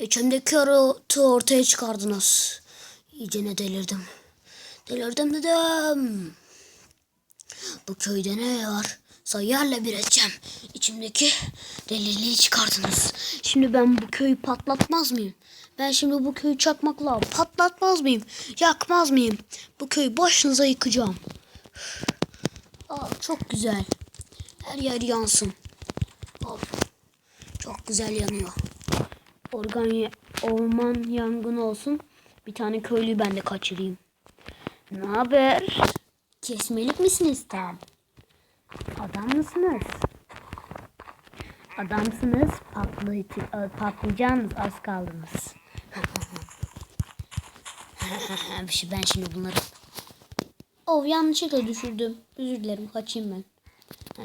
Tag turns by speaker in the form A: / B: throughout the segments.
A: İçimdeki yaratığı ortaya çıkardınız. İyice ne delirdim. Delirdim dedim. Bu köyde ne var? Sayarla bir edeceğim. İçimdeki deliliği çıkardınız. Şimdi ben bu köyü patlatmaz mıyım? Ben şimdi bu köyü çakmakla patlatmaz mıyım? Yakmaz mıyım? Bu köyü başınıza yıkacağım. Aa, çok güzel. Her yer yansın. Of. Çok güzel yanıyor. Organ orman yangını olsun. Bir tane köylüyü ben de kaçırayım. Ne haber? Kesmelik misiniz tam? Adam mısınız? Adamsınız, patlayıcı, e, patlayacaksınız, az kaldınız. şey, ben şimdi bunları... Oh yanlışlıkla düşürdüm. Özür dilerim, kaçayım ben.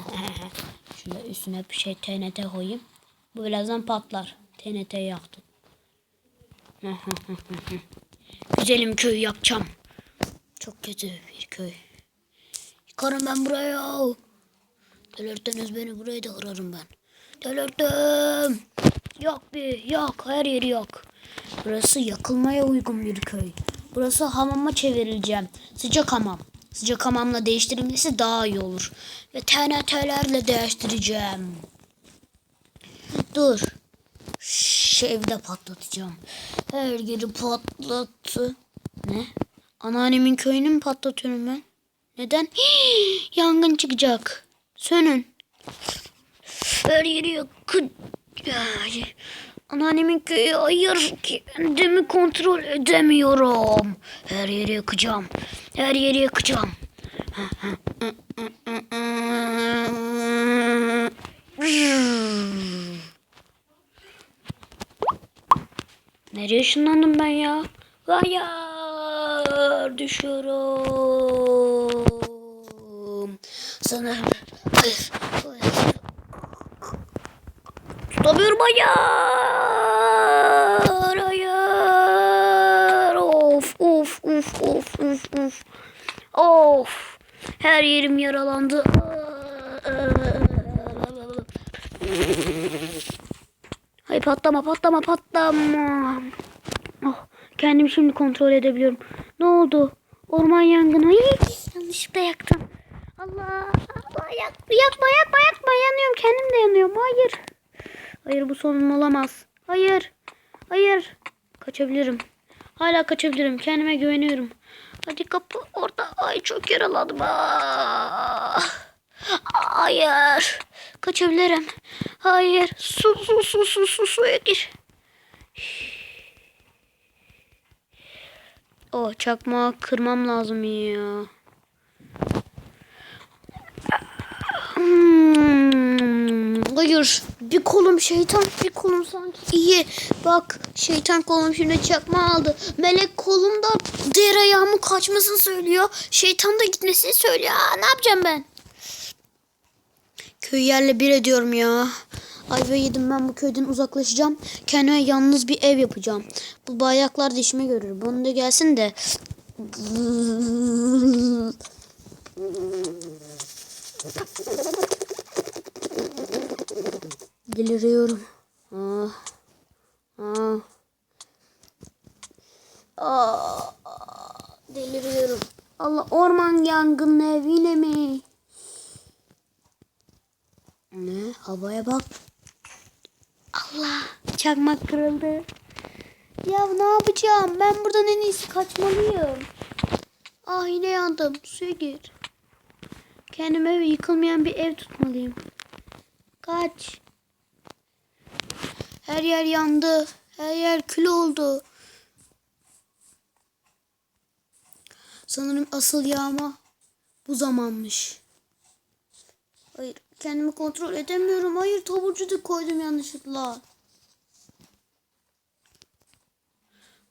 A: Şöyle üstüne bir şey TNT koyayım. Bu birazdan patlar. TNT yaktım. Güzelim köyü yakacağım. Çok kötü bir köy. Yıkarım ben buraya. Delirttiniz beni burayı da kırarım ben. Delirttim. Yak bir yak her yeri yak. Burası yakılmaya uygun bir köy. Burası hamama çevirileceğim. Sıcak hamam. Sıcak hamamla değiştirilmesi daha iyi olur. Ve TNT'lerle değiştireceğim. Dur. Şu evde patlatacağım. Her yeri patlattı. Ne? Anneannemin köyünü mü patlatıyorum ben? Neden? Hii, yangın çıkacak. Sönün. Her yeri yakın. Anneannemin köyü hayır kendimi kontrol edemiyorum. Her yeri yakacağım. Her yeri yakacağım. Nereye ışınlandım ben ya? Hayır düşüyorum. Sanırım. Tutamıyorum hayır. Hayır. Of of of of of of. Of. Her yerim yaralandı. Patlama patlama patlama. Oh, kendimi şimdi kontrol edebiliyorum. Ne oldu? Orman yangını. Ay, yanlışlıkla yaktım. Allah Allah yak, yakma yakma yakma yanıyorum kendim de yanıyorum. Hayır. Hayır bu sonum olamaz. Hayır. Hayır. Kaçabilirim. Hala kaçabilirim. Kendime güveniyorum. Hadi kapı orada. Ay çok yaraladım. Ah. Hayır. Kaçabilirim. Hayır. Su su su su su suya gir. O çakmağı kırmam lazım ya. Hmm, hayır. Bir kolum şeytan, bir kolum sanki iyi. Bak şeytan kolum şimdi çakma aldı. Melek kolum da diğer ayağımın kaçmasını söylüyor. Şeytan da gitmesini söylüyor. Aa, ne yapacağım ben? Köy yerle bir ediyorum ya. Ayva yedim ben bu köyden uzaklaşacağım. Kendime yalnız bir ev yapacağım. Bu bayraklar da işime görür. Bunu da gelsin de. Deliriyorum. Ah. Ah. Ah. Deliriyorum. Allah orman yangını evine mi? Ne? Havaya bak. Allah. Çakmak kırıldı. Ya ne yapacağım? Ben buradan en iyisi kaçmalıyım. Ah yine yandım. Suya gir. Kendime ev yıkılmayan bir ev tutmalıyım. Kaç. Her yer yandı. Her yer kül oldu. Sanırım asıl yağma bu zamanmış. Hayır kendimi kontrol edemiyorum. Hayır taburcu koydum yanlışlıkla.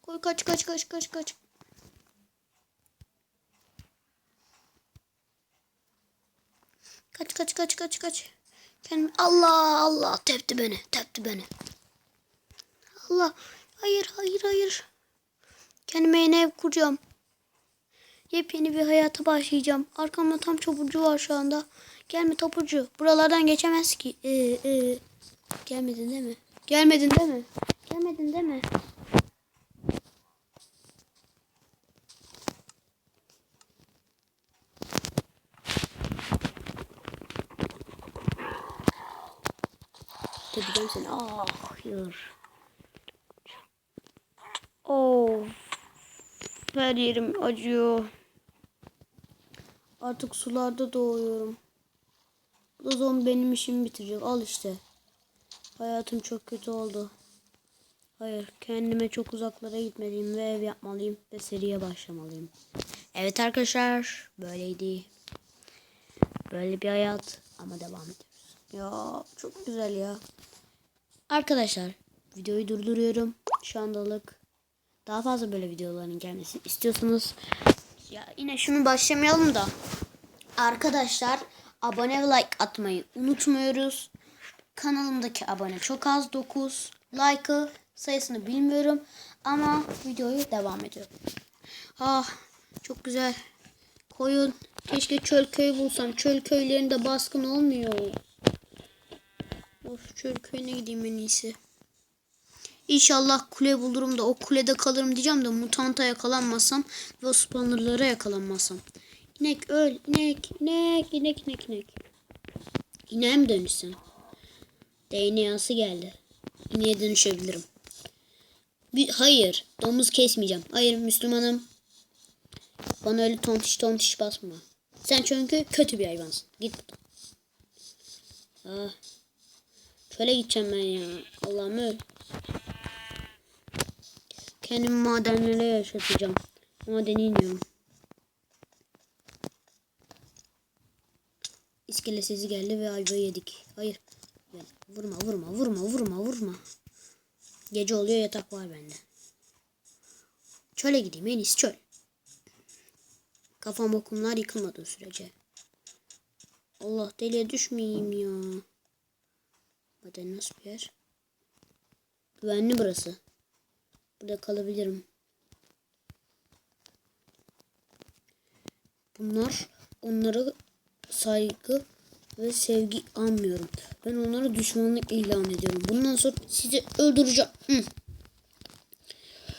A: Koy kaç kaç kaç kaç kaç. Kaç kaç kaç kaç kaç. Kendim Allah Allah tepti beni tepti beni. Allah hayır hayır hayır. Kendime yeni ev kuracağım. Yepyeni bir hayata başlayacağım. Arkamda tam çopurcu var şu anda. Gelme topucu. Buralardan geçemez ki. Ee, e. Gelmedin değil mi? Gelmedin değil mi? Gelmedin değil mi? Tepeceğim seni. Ah, hayır. Oh. Her yerim acıyor. Artık sularda doğuyorum. Bu da zombi benim işimi bitirecek. Al işte. Hayatım çok kötü oldu. Hayır, kendime çok uzaklara gitmeliyim ve ev yapmalıyım ve seriye başlamalıyım. Evet arkadaşlar, böyleydi. Böyle bir hayat ama devam ediyoruz. Ya çok güzel ya. Arkadaşlar, videoyu durduruyorum. Şu andalık daha fazla böyle videoların gelmesini istiyorsanız ya yine şunu başlamayalım da arkadaşlar abone ve like atmayı unutmuyoruz. Kanalımdaki abone çok az 9. Like'ı sayısını bilmiyorum ama videoyu devam ediyorum. Ah çok güzel. Koyun. Keşke çöl köy bulsam. Çöl köylerinde baskın olmuyor. Of çöl köyüne gideyim en iyisi. İnşallah kule bulurum da o kulede kalırım diyeceğim de mutanta yakalanmasam ve o spawnerlara yakalanmasam. İnek öl, inek, inek, inek, inek, inek. İneğe mi dönüşsün? DNA'sı geldi. İneğe dönüşebilirim. Bir, hayır, domuz kesmeyeceğim. Hayır, Müslümanım. Bana öyle tontiş tontiş basma. Sen çünkü kötü bir hayvansın. Git buradan. Ah. Şöyle gideceğim ben ya. Allah'ım öl. Kendimi madenlere yaşatacağım. Madene iniyorum. İskele sesi geldi ve ayvayı yedik. Hayır. Vurma vurma vurma vurma vurma. Gece oluyor yatak var bende. Çöle gideyim en iyisi çöl. Kafam okumlar yıkılmadığı sürece. Allah deliye düşmeyeyim ya. Maden nasıl bir yer? Güvenli burası. Burada kalabilirim. Bunlar onlara saygı ve sevgi almıyorum. Ben onlara düşmanlık ilan ediyorum. Bundan sonra sizi öldüreceğim. Hı.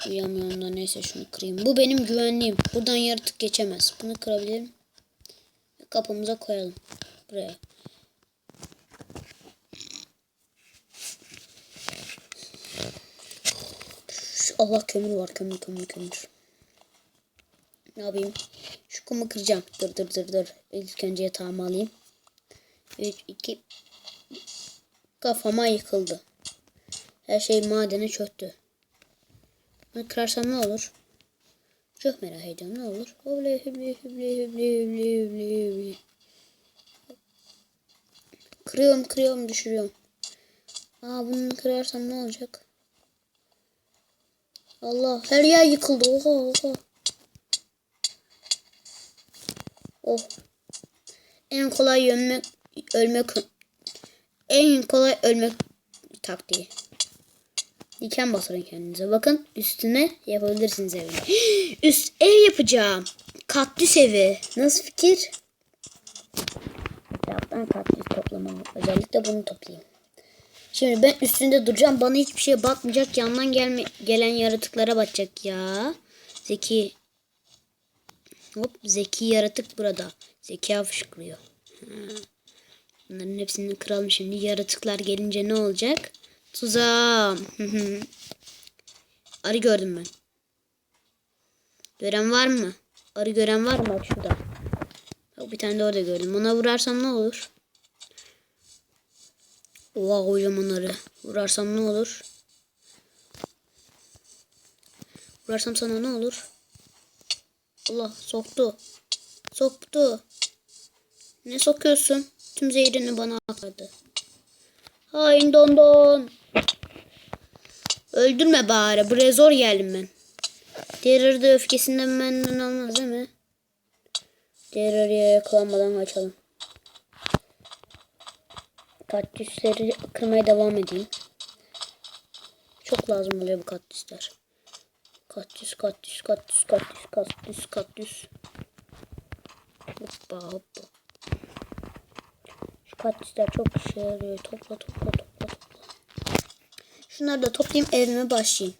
A: Uyamıyorum da neyse şunu kırayım. Bu benim güvenliğim. Buradan yaratık geçemez. Bunu kırabilirim. Kapımıza koyalım. Buraya. Allah kömür var. Kömür kömür kömür. Ne yapayım? Şu kumu kıracağım. Dur dur dur dur. İlk önce yatağımı alayım. 3, 2. Kafama yıkıldı. Her şey madene çöktü. Bunu kırarsam ne olur? Çok merak ediyorum ne olur? Hüble hüble hüble hüble hüble hüble hüble. Kırıyorum kırıyorum düşürüyorum. Aa bunu kırarsam ne olacak? Allah her yer yıkıldı. Oha oha. Oh. En kolay ölmek ölmek en kolay ölmek taktiği. Diken basarın kendinize. Bakın üstüne yapabilirsiniz evini. Üst ev yapacağım. Kaktüs evi. Nasıl fikir? Etraftan kaktüs toplamalı. Özellikle bunu toplayayım. Şimdi ben üstünde duracağım. Bana hiçbir şeye bakmayacak. Yandan gelme, gelen yaratıklara bakacak ya. Zeki. Hop zeki yaratık burada. Zeka fışkırıyor. Bunların hepsini kıralım şimdi. Yaratıklar gelince ne olacak? Tuzağım. Arı gördüm ben. Gören var mı? Arı gören var mı? Bak şurada. Bak bir tane de orada gördüm. Ona vurarsam ne olur? Oha kocaman arı. Vurarsam ne olur? Vurarsam sana ne olur? Allah soktu. Soktu. Ne sokuyorsun? Tüm zehrini bana aktardı. Hain don don. Öldürme bari. Buraya zor geldim ben. Terörde öfkesinden benden almaz değil mi? Terörye yakalanmadan kaçalım. Kaktüsleri kırmaya devam edeyim. Çok lazım oluyor bu kaktüsler. Kaktüs, kaktüs, kaktüs, kaktüs, kaktüs, kaktüs. Hoppa hoppa. Şu kaktüsler çok işe yarıyor. Topla topla topla topla. Şunları da toplayayım evime başlayayım.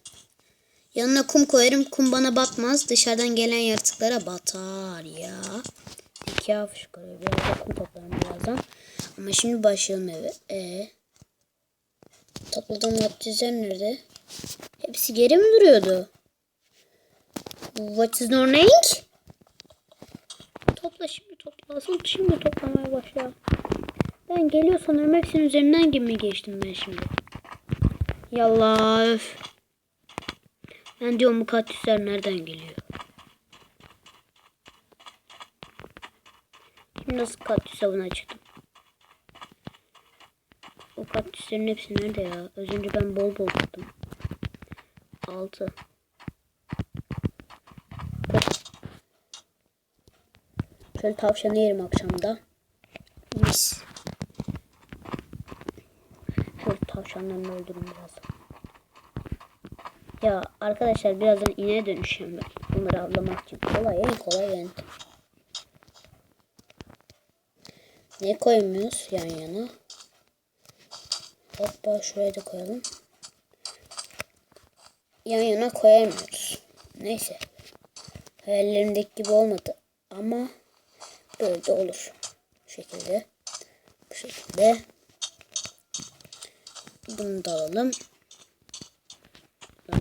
A: Yanına kum koyarım. Kum bana batmaz. Dışarıdan gelen yaratıklara batar ya. İki hafif koyuyor. Biraz da kum toplarım birazdan. Ama şimdi başlayalım eve. Ee, Topladığım maddeciler nerede? Hepsi geri mi duruyordu? What is your name? Topla şimdi topla. Asıl şimdi toplamaya başla. Ben geliyor sanırım hepsinin üzerinden gibi geçtim ben şimdi. Yallah. Ben diyorum bu kaktüsler nereden geliyor? Şimdi nasıl kaktüs avına çıktım? O kaktüslerin hepsi nerede ya? Az önce ben bol bol tuttum. 6 Şöyle tavşanı yerim akşamda. Mis. Şöyle tavşanlarını öldürün biraz. Ya arkadaşlar birazdan ineğe dönüşeceğim ben. Bunları avlamak için. Kolay en kolay yöntem. Ne koymuyoruz yan yana? Hatta şuraya da koyalım. Yan yana koyamıyoruz. Neyse. Hayallerimdeki gibi olmadı. Ama böyle de olur. Bu şekilde. Bu şekilde. Bunu da alalım.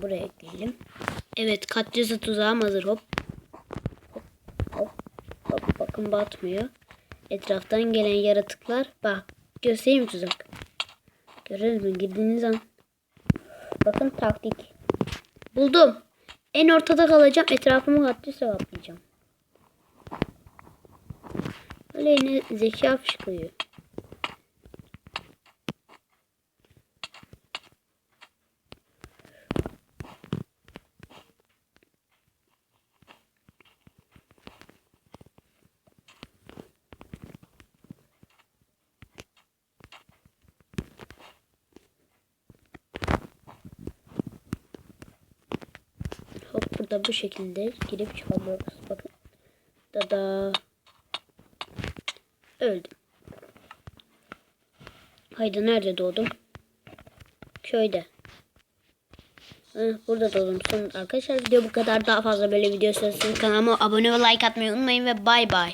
A: Buraya ekleyelim. Evet katlesi tuzağım hazır. Hop. Hop. Hop. Hop. Bakın batmıyor. Etraftan gelen yaratıklar. Bak. Göstereyim tuzak. Görüyoruz mu? Girdiğiniz an. Bakın taktik. Buldum. En ortada kalacağım. Etrafımı katlı sevaplayacağım. Öyle yine zeka fışkırıyor. Hop burada bu şekilde girip çıkabiliyoruz. Bakın. Dada. Öldüm. Haydi nerede doğdum? Köyde. Burada doğdum. Son arkadaşlar video bu kadar. Daha fazla böyle video istiyorsanız kanalıma abone ve like atmayı unutmayın ve bay bay.